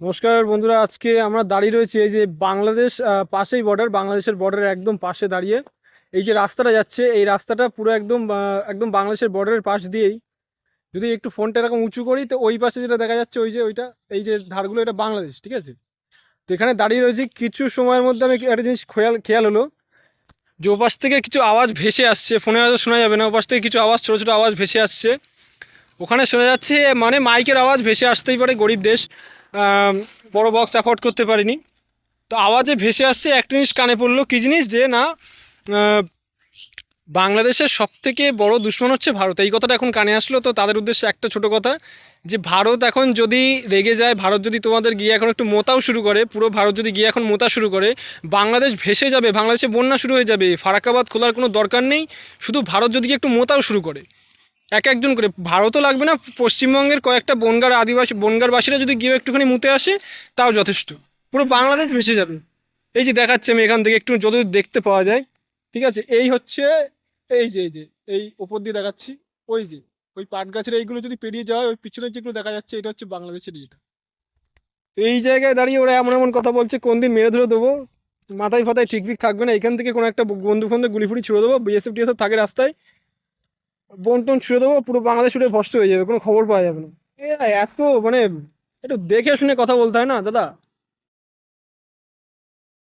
নমস্কার বন্ধুরা, আজকে আমরা দাঁড়িয়ে রয়েছি এই যে বাংলাদেশ পাশেই বর্ডার বাংলাদেশের বর্ডারের একদম পাশে দাঁড়িয়ে। এই যে রাস্তাটা যাচ্ছে, এই রাস্তাটা পুরো একদম একদম বাংলাদেশের বর্ডারের পাশ দিয়েই। যদি একটু ফোনটা এরকম উঁচু করি, তো ওই পাশে যেটা দেখা যাচ্ছে, ওই যে ওইটা, এই যে ধারগুলো, এটা বাংলাদেশ, ঠিক আছে? তো এখানে দাঁড়িয়ে রয়েছি, কিছু সময়ের মধ্যে আমি একটা জিনিস খেয়াল খেয়াল হলো। যে ওপাশ থেকে কিছু আওয়াজ ভেসে আসছে, ফোনে হয়তো শোনা যাবে না, ওপাশ থেকে কিছু আওয়াজ, ছোটো ছোটো আওয়াজ ভেসে আসছে। ওখানে শোনা যাচ্ছে মানে মাইকের আওয়াজ ভেসে আসতেই পারে গরিব দেশ। বড় বক্স অ্যাফোর্ড করতে পারিনি। তো আওয়াজে ভেসে আসছে একটা জিনিস কানে পড়ল, কী জিনিস? যে না বাংলাদেশের সব থেকে বড় দুশ্মন হচ্ছে ভারত। এই কথাটা এখন কানে আসলো, তো তাদের উদ্দেশ্যে একটা ছোট কথা, যে ভারত এখন যদি রেগে যায়, ভারত যদি তোমাদের গিয়ে এখন একটু মোতাও শুরু করে, পুরো ভারত যদি গিয়ে এখন মোতা শুরু করে, বাংলাদেশ ভেসে যাবে, বাংলাদেশে বন্যা শুরু হয়ে যাবে ফারাকাবাদ খোলার কোনো দরকার নেই, শুধু ভারত যদি গিয়ে একটু মোতাও শুরু করে। এক একজন করে। ভারতও লাগবে না, পশ্চিমবঙ্গের কয়েকটা বনগার আদিবাসী বনগারবাসীরা যদি গিয়ে একটুখানি মুতে আসে, তাও যথেষ্ট। পুরো বাংলাদেশ ভেসে যাবে। এই যে দেখাচ্ছে আমি এখান থেকে, একটু যদি দেখতে পাওয়া যায়। ঠিক আছে? এই হচ্ছে, এই যে এই যে, এই ওপর দিয়ে দেখাচ্ছি। ওই যে, ওই পাট গাছের এইগুলো যদি পেরিয়ে যাওয়া ওই পিছনে যেগুলো দেখা যাচ্ছে, এটা হচ্ছে বাংলাদেশের যেটা। এই জায়গায় দাঁড়িয়ে ওরা এমন এমন কথা বলছে, কোন দিন মেরে ধরে দেবো? মাথায় ফাতায় ঠিক থাকবে না, এখান থেকে কোনো একটা বন্ধু ফন্ধু গুলি ফুলি ছুড়ে দেবো বিএসএফ টিএসএফ থাকে রাস্তায়। বোন টোন ছুঁড়ে দেবো, পুরো বাংলাদেশ ছুটে ভস্ত হয়ে যাবে, কোনো খবর পাওয়া যাবে না। এত মানে একটু দেখে শুনে কথা বলতে হয় না, দাদা?